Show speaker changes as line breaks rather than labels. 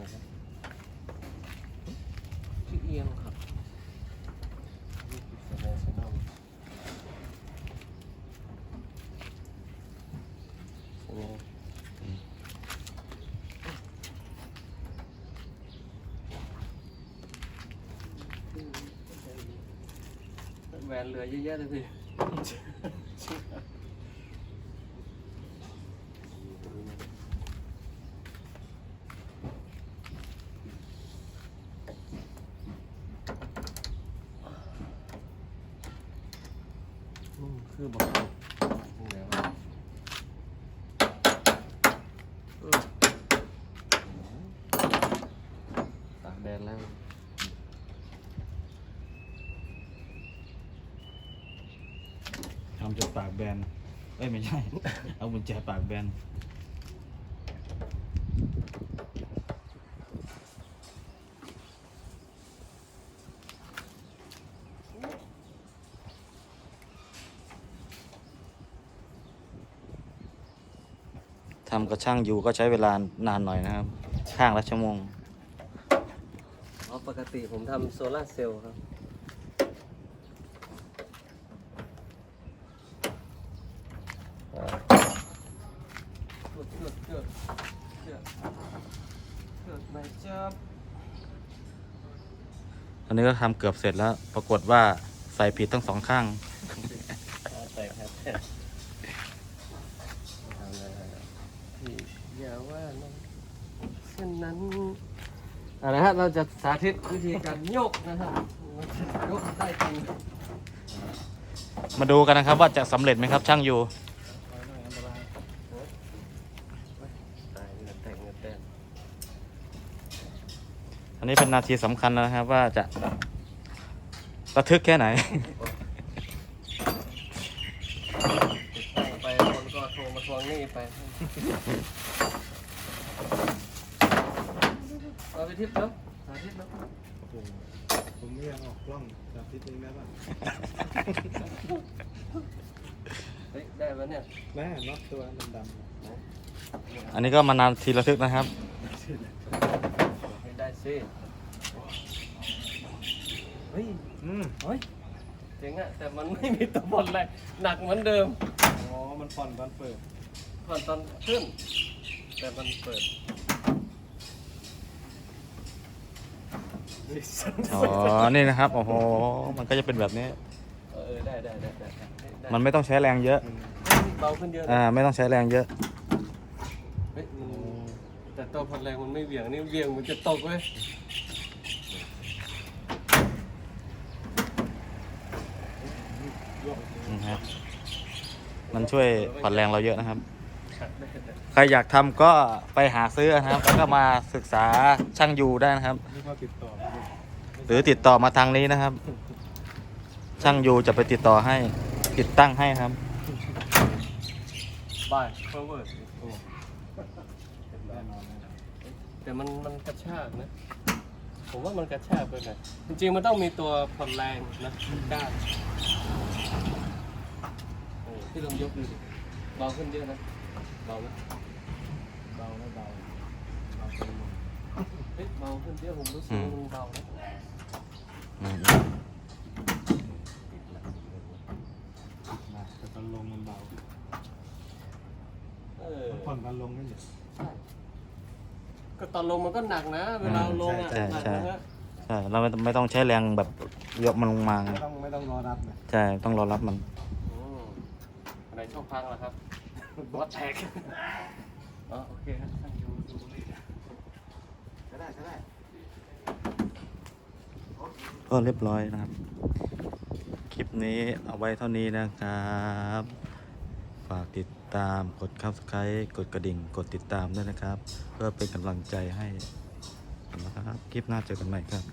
เหรอครับชื่อเอียงครับนี่คือแสดงแสดงเป็นไงแหวนเหลือเยอะแยะเลยพี่ คือบอกว่ายังไงวะตากแดดแล้ว
ทำจนปากแบนเอ้ยไม่ใช่ เอากุญแจปากแบน ทำกับช่างอยู่ก็ใช้เวลานานหน่อยนะครับ ข้างละชั่วโมง
อ๋อปกติผมทำโซลาร์เซลล์ครับอ่าเกิดเกิดเกิดเกิดเกิดไม่จับ
อันนี้ก็ทำเกือบเสร็จแล้ว ปรากฏว่าใส่ผิดทั้งสองข้าง
ใส่ครับทำอะไรพี่อย่าว่าน้องเช่นนั้น เอะไรฮะเราจะสาธิตวิธีการโยกนะครับโยกได้จริง
มาดูกันนะครับว่าจะสำเร็จไหมครับช่างอยู่
ตายเงินแต่งเงินแต่ง
อันนี้เป็นนาทีสำคัญแล้วนะครับว่าจะระทึกแค่ไหน
ติดตั้งไปคนก็โทรมาทวงหนี้ไป เอาไปทิปเนาะสาธิตเนาะ
ผมไม่อยากออกกล้องจับทิศนึงได้ป่ะ
เฮ้ยได้ปะเนี่ย
แม่น็อตตัวดำ
อันนี้ก็มานานทีระทึกนะครับ
ให้ได้สิเฮ้ย
ๆอืม
เฮ้ยเจ๋งอะแต่มันไม่มีตัวบนเลยหนักเหมือนเดิม
อ๋อ มันผ่อนตอนเปิด
ผ่อนตอนขึ้น แต่มันเปิด
อ๋อ นี่นะครับ โอ้โห มันก็จะเป็นแบบนี้
เออได้ได้ได้ได้ได้
มันไม่ต้องใช้แรงเยอะ
เบาขึ้นเยอะนะ
อ่า ไม่ต้องใช้แรงเยอะ
เฮ้ยอืมแต่ตัวผ่อนแรงมันไม่เหวี่ยงนี่เหวี่ยงมันจะตกเลย
นะครับ มันช่วยผ่อนแรงเราเยอะนะครับ
ได้ได้
ใครอยากทำก็ไปหาซื้อนะครับ แล้วก็มาศึกษาช่างยูได้นะครับ
นี่เขาติดต่อ
หรือติดต่อมาทางนี้นะครับ ช่างยูจะไปติดต่อให้ติดตั้งให้ครับ
บายเพอร์เวิร์ด
แน่นอนนะ
แต่มันมันกระชากนะ ผมว่ามันกระชากไปหน่อยจริงๆมันต้องมีตัวผ่อนแรงนะก้านโอ้ที่ลองยกดูดิเบาขึ้นเยอะนะ เบาไหม
เบาไม่เบาเบาไปหมด
เฮ้ยเบาขึ้นเยอะผมรู้สึกว่ามันเบานะ
อืม
นะแต่ตอนลงมันเบา
เออ
มันผ่อนตอนลงไม่เหรอ
ใช่ก็ตอนลงมันก็หนักนะ เวลาลงอะ
ใช่
หนัก
ใช่
นะฮะ
ใช่เราไม่ไม่ต้องใช้แรงแบบยกมันลงมา
ไม่ต้องไม่ต้องรอรับนะ
ใช่ต้องรอรับมัน
อืมอะไรชอบพังล่ะครับ บอสแท็กอ๋อโอเคครับท่านดูดูเลยนะ
ใช้ได้ใช้ได้
ก็เรียบร้อยนะครับ คลิปนี้เอาไว้เท่านี้นะครับ ฝากติดตามกด subscribe กดกระดิ่ง กดติดตามด้วยนะครับ เพื่อเป็นกำลังใจให้นะครับ คลิปหน้าเจอกันใหม่ครับ